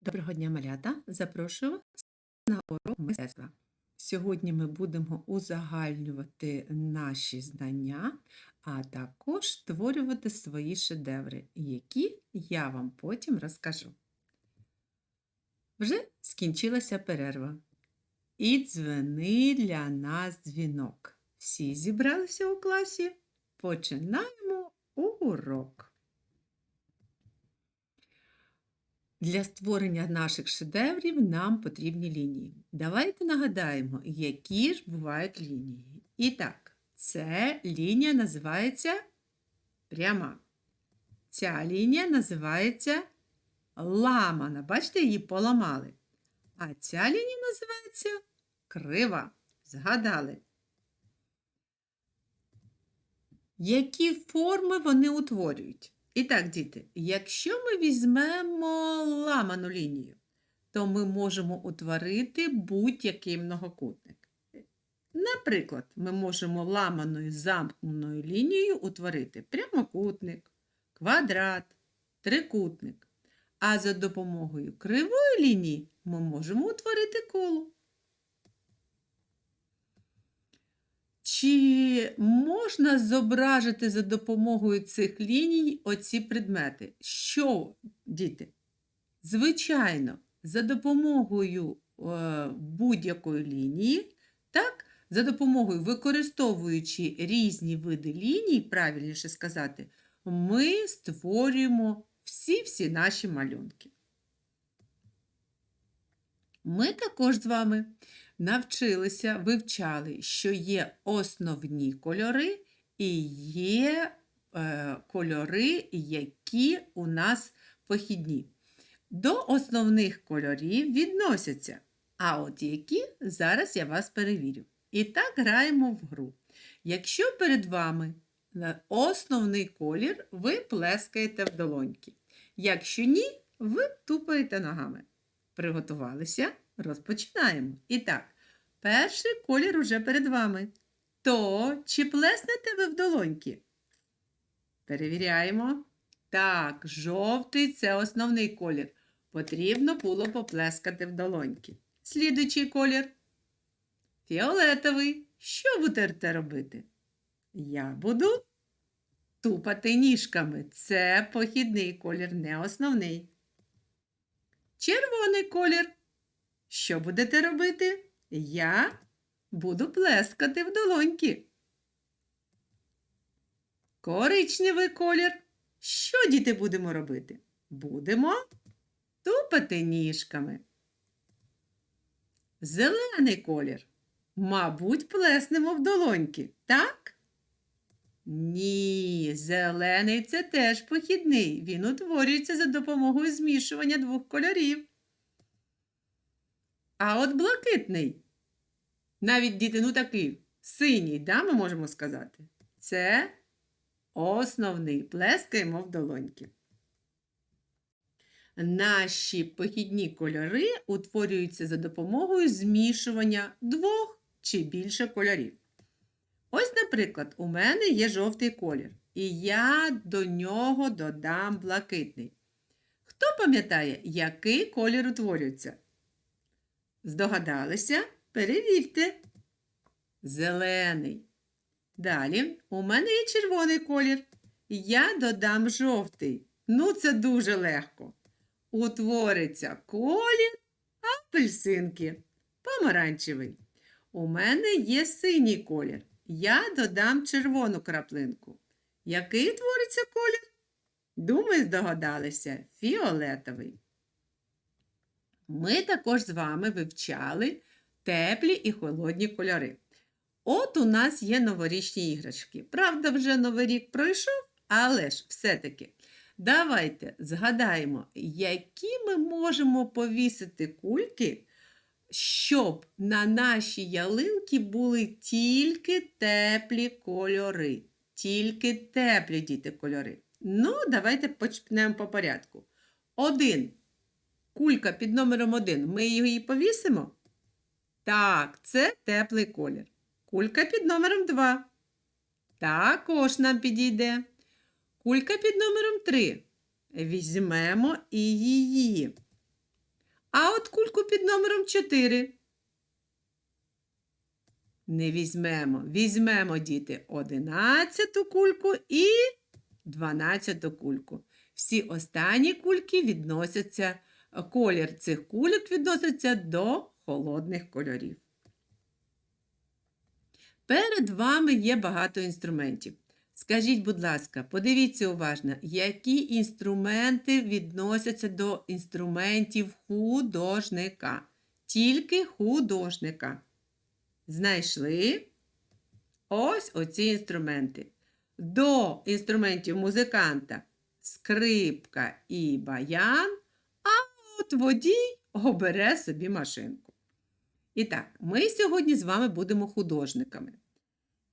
Доброго дня, малята! Запрошую вас на урок мистецтва. Сьогодні ми будемо узагальнювати наші знання, а також створювати свої шедеври, які я вам потім розкажу. Вже скінчилася перерва. І дзвени для нас дзвінок. Всі зібралися у класі. Починаємо урок. Для створення наших шедеврів нам потрібні лінії. Давайте нагадаємо, які ж бувають лінії. І так, це лінія називається пряма. Ця лінія називається ламана. Бачите, її поламали. А ця лінія називається крива. Згадали. Які форми вони утворюють? І так, діти, якщо ми візьмемо ламану лінію, то ми можемо утворити будь-який многокутник. Наприклад, ми можемо ламаною замкненою лінією утворити прямокутник, квадрат, трикутник. А за допомогою кривої лінії ми можемо утворити коло. Чи можна зображити за допомогою цих ліній оці предмети? Що, діти? Звичайно, за допомогою е, будь-якої лінії, так, за допомогою використовуючи різні види ліній, правильніше сказати, ми створюємо всі-всі наші малюнки. Ми також з вами навчилися, вивчали, що є основні кольори і є е, кольори, які у нас похідні. До основних кольорів відносяться. А от які зараз я вас перевірю. І так граємо в гру. Якщо перед вами основний колір, ви плескаєте в долоньки. Якщо ні, ви тупаєте ногами. Приготувалися? Розпочинаємо. І так, перший колір уже перед вами. То чи плеснете ви в долоньки? Перевіряємо. Так, жовтий це основний колір. Потрібно було поплескати в долоньки. Слідуючий колір. Фіолетовий. Що будете робити? Я буду тупати ніжками. Це похідний колір, не основний. Червоний колір. Що будете робити? Я буду плескати в долоньки. Коричневий колір. Що, діти, будемо робити? Будемо тупати ніжками. Зелений колір. Мабуть, плеснемо в долоньки, так? Ні, зелений це теж похідний. Він утворюється за допомогою змішування двох кольорів. А от блакитний, навіть діти, ну такий синій, да, ми можемо сказати, це основний. Плескаємо в долоньки. Наші похідні кольори утворюються за допомогою змішування двох чи більше кольорів. Ось, наприклад, у мене є жовтий колір, і я до нього додам блакитний. Хто пам'ятає, який колір утворюється? Здогадалися? Перевірте. Зелений. Далі у мене є червоний колір. Я додам жовтий. Ну, це дуже легко. Утвориться колір апельсинки. Помаранчевий. У мене є синій колір. Я додам червону краплинку. Який утвориться колір? Думаю, здогадалися, фіолетовий. Ми також з вами вивчали теплі і холодні кольори. От у нас є новорічні іграшки. Правда, вже новий рік пройшов, але ж все-таки давайте згадаємо, які ми можемо повісити кульки, щоб на нашій ялинці були тільки теплі кольори. Тільки теплі діти кольори. Ну, давайте почнемо по порядку. Один кулька під номером 1, ми її повісимо? Так, це теплий колір. Кулька під номером 2. Також нам підійде. Кулька під номером 3. Візьмемо і її. А от кульку під номером 4. Не візьмемо. Візьмемо, діти, 11 кульку і 12 кульку. Всі останні кульки відносяться, колір цих кульок відноситься до холодних кольорів. Перед вами є багато інструментів. Скажіть, будь ласка, подивіться уважно, які інструменти відносяться до інструментів художника. Тільки художника. Знайшли ось оці інструменти. До інструментів музиканта скрипка і баян, а от водій обере собі машинку. І так, ми сьогодні з вами будемо художниками.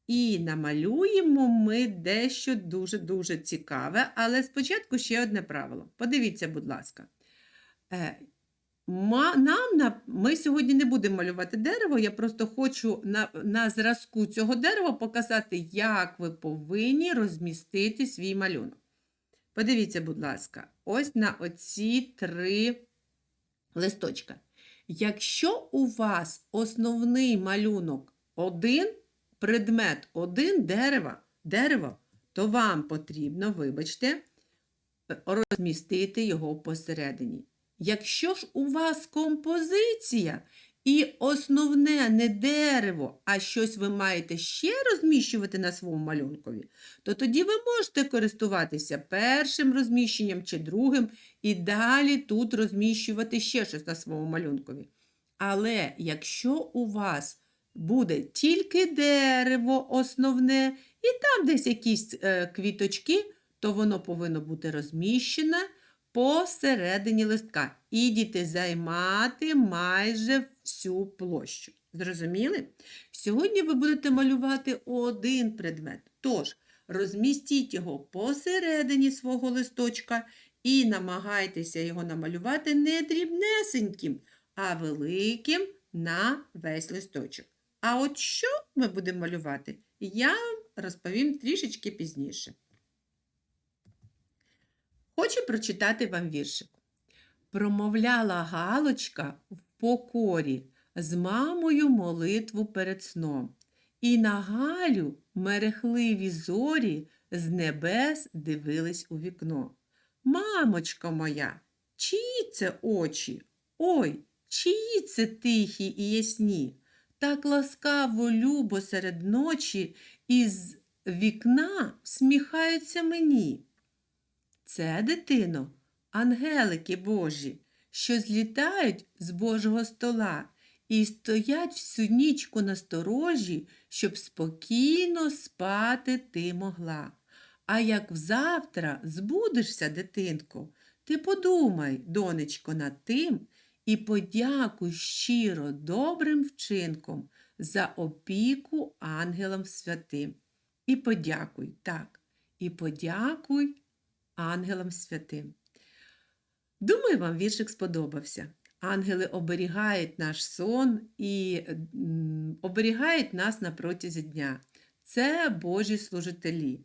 І намалюємо ми дещо дуже-дуже цікаве, але спочатку ще одне правило. Подивіться, будь ласка. Е, Нам ми сьогодні не будемо малювати дерево, я просто хочу на, на зразку цього дерева показати, як ви повинні розмістити свій малюнок. Подивіться, будь ласка, ось на оці три листочка. Якщо у вас основний малюнок один, предмет один дерева, дерево, то вам потрібно, вибачте, розмістити його посередині. Якщо ж у вас композиція і основне не дерево, а щось ви маєте ще розміщувати на своєму малюнкові, то тоді ви можете користуватися першим розміщенням чи другим і далі тут розміщувати ще щось на своєму малюнкові. Але якщо у вас буде тільки дерево основне, і там десь якісь е, квіточки, то воно повинно бути розміщене посередині листка. І діти займати майже всю площу. Зрозуміли? Сьогодні ви будете малювати один предмет. Тож, розмістіть його посередині свого листочка і намагайтеся його намалювати не дрібнесеньким, а великим на весь листочок. А от що ми будемо малювати, я вам розповім трішечки пізніше. Хочу прочитати вам віршик. Промовляла Галочка в покорі з мамою молитву перед сном. І на Галю мерехливі зорі з небес дивились у вікно. Мамочко моя, чиї це очі? Ой, чиї це тихі і ясні? Так ласкаво любо серед ночі із вікна всміхаються мені. Це, дитино, ангелики Божі, що злітають з Божого стола і стоять всю нічку на сторожі, щоб спокійно спати ти могла. А як взавтра збудешся, дитинко, ти подумай, донечко, над тим і подякуй щиро добрим вчинком за опіку ангелам святим. І подякуй, так, і подякуй ангелам святим. Думаю, вам віршик сподобався. Ангели оберігають наш сон і оберігають нас на протязі дня. Це Божі служителі,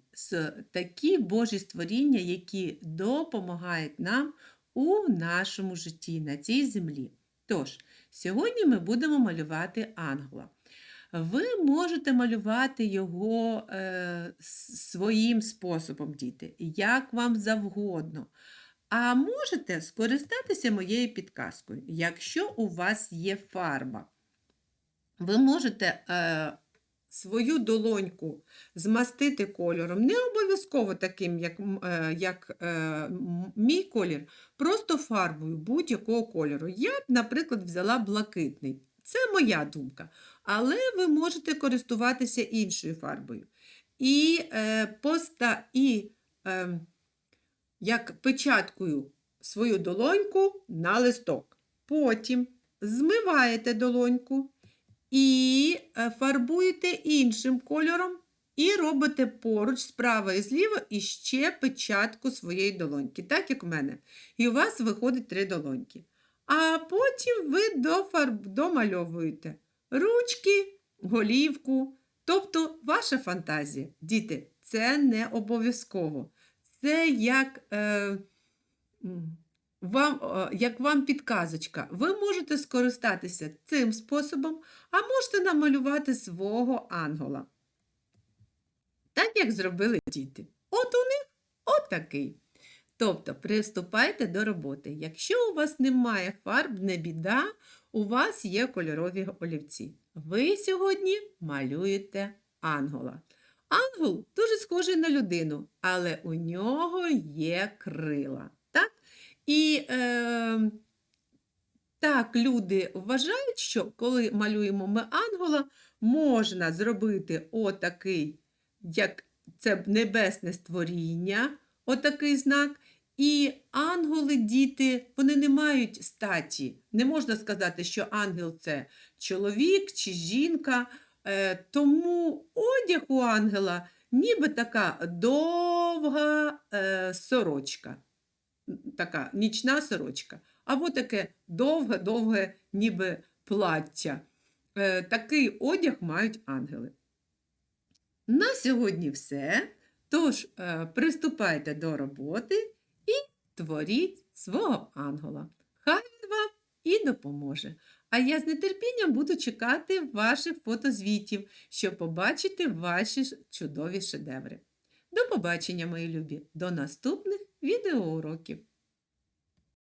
такі Божі створіння, які допомагають нам у нашому житті на цій землі. Тож, сьогодні ми будемо малювати ангела. Ви можете малювати його е, своїм способом, діти, як вам завгодно. А можете скористатися моєю підказкою, якщо у вас є фарба. Ви можете е, свою долоньку змастити кольором, не обов'язково таким, як, е, як е, мій колір, просто фарбою будь-якого кольору. Я б, наприклад, взяла блакитний. Це моя думка. Але ви можете користуватися іншою фарбою. І, е, поста, і е, як печаткою свою долоньку на листок. Потім змиваєте долоньку і е, фарбуєте іншим кольором, і робите поруч справа і зліва іще печатку своєї долоньки, так як у мене. І у вас виходить три долоньки. А потім ви дофарб... домальовуєте ручки, голівку, тобто ваша фантазія. Діти, це не обов'язково. Це як е, вам, як вам підказочка, ви можете скористатися цим способом, а можете намалювати свого ангела. Так, як зробили діти. От у них отакий. Тобто, приступайте до роботи. Якщо у вас немає фарб, не біда, у вас є кольорові олівці. Ви сьогодні малюєте ангела. Ангел дуже схожий на людину, але у нього є крила. І е, так люди вважають, що коли малюємо ми ангела, можна зробити отакий, як це небесне створіння, отакий знак. І ангели, діти, вони не мають статі. Не можна сказати, що ангел це чоловік чи жінка. Е, тому одяг у ангела ніби така довга е, сорочка, така нічна сорочка, або таке довге-довге ніби плаття. Е, такий одяг мають ангели. На сьогодні все. Тож е, приступайте до роботи і творіть свого ангела. Хай він вам і допоможе. А я з нетерпінням буду чекати ваших фотозвітів, щоб побачити ваші чудові шедеври. До побачення, мої любі, до наступних відеоуроків!